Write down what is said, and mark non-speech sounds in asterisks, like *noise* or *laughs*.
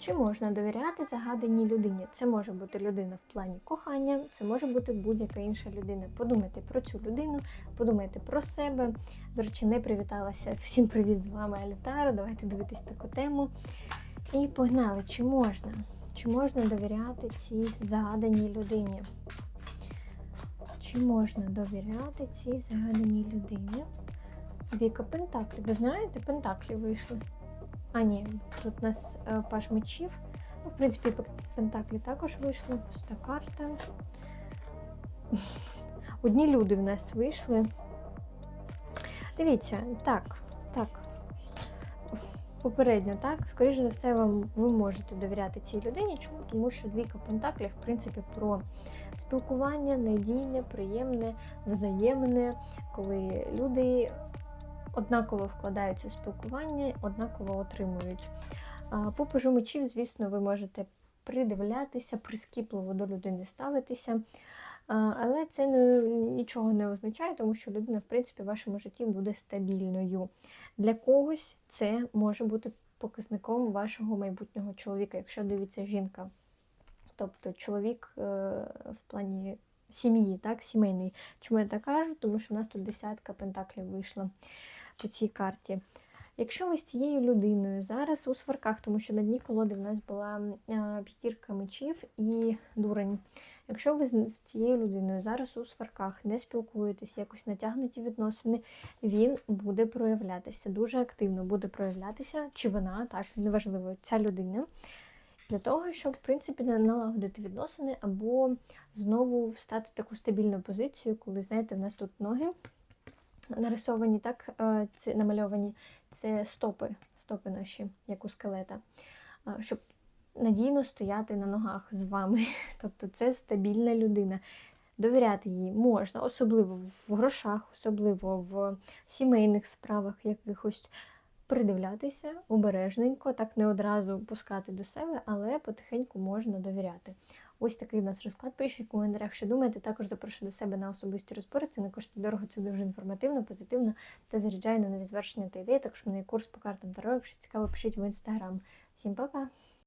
Чи можна довіряти загаданій людині? Це може бути людина в плані кохання, це може бути будь-яка інша людина. Подумайте про цю людину, подумайте про себе. До речі, не привіталася. Всім привіт з вами Алітара. Давайте дивитись таку тему. І погнали, чи можна? Чи можна довіряти цій загаданій людині? Чи можна довіряти цій загаданій людині? Віка Пентаклі. Ви знаєте, Пентаклі вийшли. А, ні, тут у нас е, паш мечів. Ну, в принципі, Пентаклі також вийшли. Пуста карта. *laughs* Одні люди в нас вийшли. Дивіться, так, так. Попередньо, так, скоріше за все, вам ви можете довіряти цій людині. Чому? Тому що двійка Пентаклів, в принципі, про спілкування надійне, приємне, взаємне, коли люди однаково вкладаються в спілкування, однаково отримують. По пажу мечів, звісно, ви можете придивлятися, прискіпливо до людини ставитися. Але це не, нічого не означає, тому що людина, в принципі, в вашому житті буде стабільною. Для когось це може бути показником вашого майбутнього чоловіка, якщо дивиться жінка. Тобто чоловік е, в плані сім'ї, так, сімейний. Чому я так кажу? Тому що в нас тут десятка пентаклів вийшла по цій карті. Якщо ви з цією людиною зараз у сварках, тому що на дні колоди в нас була п'ятірка мечів і дурень. Якщо ви з цією людиною зараз у сварках не спілкуєтесь, якось натягнуті відносини, він буде проявлятися, дуже активно буде проявлятися, чи вона, так, неважливо, ця людина, для того, щоб, в принципі, налагодити відносини або знову встати в таку стабільну позицію, коли, знаєте, в нас тут ноги нарисовані, так, ці намальовані, це стопи, стопи наші, як у скелета, щоб надійно стояти на ногах з вами. *laughs* Тобто це стабільна людина. Довіряти їй можна, особливо в грошах, особливо в сімейних справах якихось придивлятися обережненько, так не одразу пускати до себе, але потихеньку можна довіряти. Ось такий у нас розклад. Пишіть в коментарях, що думаєте. Також запрошую до себе на особисті розбори. Це не коштує дорого, це дуже інформативно, позитивно та заряджає на нові звершення та ідеї. Також в мене курс по картам Таро. Якщо цікаво, пишіть в інстаграм. Всім па-па!